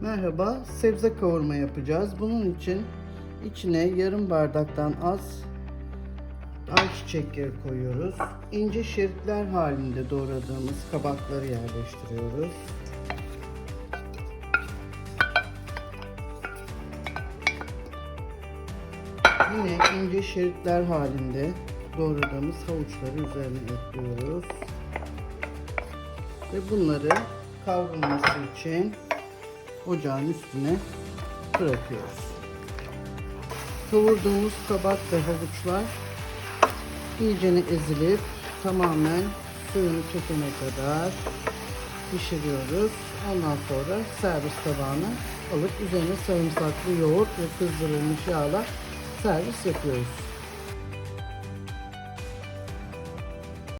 Merhaba, sebze kavurma yapacağız. Bunun için içine yarım bardaktan az ayçiçek yağı koyuyoruz. İnce şeritler halinde doğradığımız kabakları yerleştiriyoruz. Yine ince şeritler halinde doğradığımız havuçları üzerine ekliyoruz. Ve bunları kavrulması için ocağın üstüne bırakıyoruz. Kavurduğumuz kabak ve havuçlar iyicene ezilip tamamen suyunu çekene kadar pişiriyoruz. Ondan sonra servis tabağına alıp üzerine sarımsaklı yoğurt ve kızdırılmış yağla servis yapıyoruz.